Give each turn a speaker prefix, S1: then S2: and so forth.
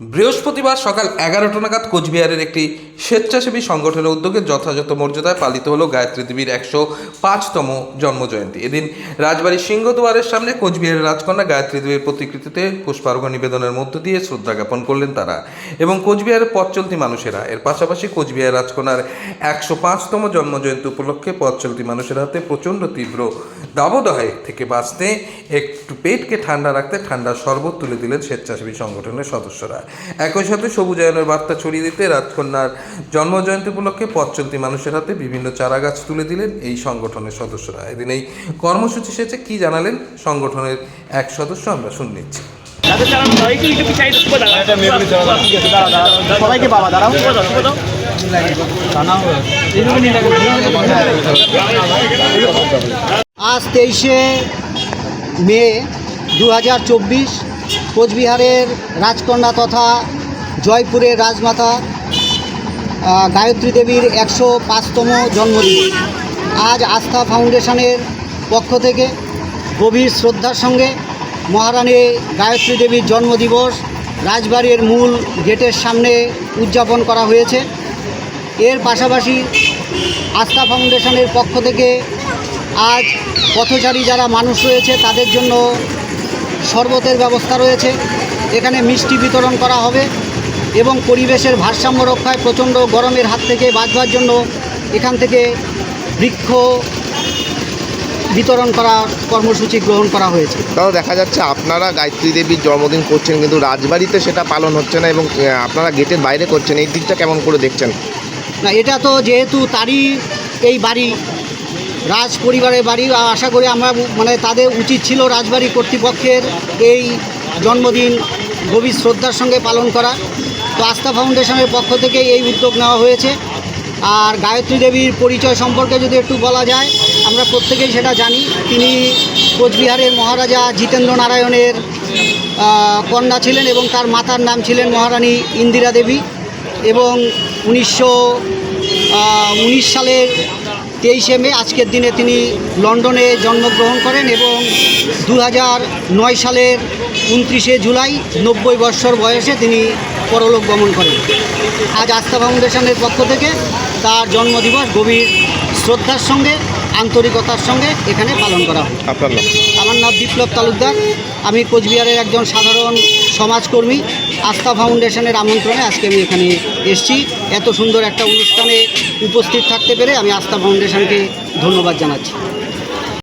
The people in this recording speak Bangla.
S1: বৃহস্পতিবার সকাল এগারোটা নাগাদ কোচবিহারের একটি স্বেচ্ছাসেবী সংগঠনের উদ্যোগে যথাযথ মর্যাদায় পালিত হলো গায়ত্রী দেবীর একশো পাঁচতম জন্মজয়ন্তী। এদিন রাজবাড়ির সিংহদুয়ারের সামনে কোচবিহারের রাজকন্যা গায়ত্রী দেবীর প্রতিকৃতিতে পুষ্পার্ঘ নিবেদনের মধ্য দিয়ে শ্রদ্ধা জ্ঞাপন করলেন তারা এবং কোচবিহারের পথ চলতি মানুষেরা। এর পাশাপাশি কোচবিহার রাজকন্যার একশো পাঁচতম জন্মজয়ন্তী উপলক্ষে পথ চলতি মানুষের হাতে প্রচণ্ড তীব্র দাবদাহে থেকে বাঁচতে, একটু পেটকে ঠান্ডা রাখতে ঠান্ডা শরবত তুলে দিলেন স্বেচ্ছাসেবী সংগঠনের সদস্যরা। একই সাথে সবুজায়নের বার্তা ছড়িয়ে দিতে রাজকন্যার জন্মজয়ন্তী উপলক্ষে পথ চলতি মানুষের হাতে বিভিন্ন চারা গাছ তুলে দিলেন এই সংগঠনের সদস্যরা। এদিন এই কর্মসূচি শেষে কি জানালেন সংগঠনের এক সদস্য আমরা শুনে নিচ্ছি।
S2: সবাইকে বাবা দাঁড়াও। আজ তেইশে মে দু হাজার চব্বিশ কোচবিহারের রাজকন্যা তথা জয়পুরের রাজমাতা গায়ত্রী দেবীর একশো পাঁচতম জন্মদিন। আজ আস্থা ফাউন্ডেশনের পক্ষ থেকে গভীর শ্রদ্ধার সঙ্গে মহারানী গায়ত্রী দেবীর জন্মদিবস রাজবাড়ির মূল গেটের সামনে উদযাপন করা হয়েছে। এর পাশাপাশি আস্থা ফাউন্ডেশনের পক্ষ থেকে আজ পথচারী যারা মানুষ রয়েছে তাদের জন্য শরবতের ব্যবস্থা রয়েছে। এখানে মিষ্টি বিতরণ করা হবে এবং পরিবেশের ভারসাম্য রক্ষায় প্রচণ্ড গরমের হাত থেকে বাঁচবার জন্য এখান থেকে বৃক্ষ বিতরণ করার কর্মসূচি গ্রহণ করা হয়েছে।
S3: তাও দেখা যাচ্ছে আপনারা গায়ত্রী দেবীর জন্মদিন করছেন কিন্তু রাজবাড়িতে সেটা পালন হচ্ছে না এবং আপনারা গেটের বাইরে করছেন। এই দিকটা কেমন করে দেখছেন?
S2: না এটা তো যেহেতু তারই এই বাড়ি রাজ পরিবারের বাড়ি আশা করি আমরা মানে তাদের উচিত ছিল রাজবাড়ি কর্তৃপক্ষের এই জন্মদিন গভীর শ্রদ্ধার সঙ্গে পালন করা। তো আস্থা ফাউন্ডেশনের পক্ষ থেকে এই উদ্যোগ নেওয়া হয়েছে। আর গায়ত্রী দেবীর পরিচয় সম্পর্কে যদি একটু বলা যায়, আমরা প্রত্যেকেই সেটা জানি। তিনি কোচবিহারের মহারাজা জিতেন্দ্র নারায়ণের কন্যা ছিলেন এবং তার মাতার নাম ছিলেন মহারানী ইন্দিরা দেবী। এবং উনিশশো উনিশ সালের তেইশে মে, আজকের দিনে তিনি লন্ডনে জন্মগ্রহণ করেন এবং দু নয় সালের উনত্রিশে জুলাই নব্বই বৎসর বয়সে তিনি পরলোক গমন করেন। আজ আস্থা ফাউন্ডেশনের পক্ষ থেকে তার জন্মদিবস গভীর শ্রদ্ধার সঙ্গে আন্তরিকতার সঙ্গে এখানে পালন করা হয়।
S3: আপনার নাম?
S2: আমার নাম বিপ্লব তালুকদার। আমি কোচবিহারের একজন সাধারণ সমাজকর্মী আস্থা ফাউন্ডেশনের আমন্ত্রণে আজকে আমি এখানে এসেছি। এত সুন্দর একটা অনুষ্ঠানে উপস্থিত থাকতে পেরে আমি আস্থা ফাউন্ডেশনকে ধন্যবাদ জানাচ্ছি।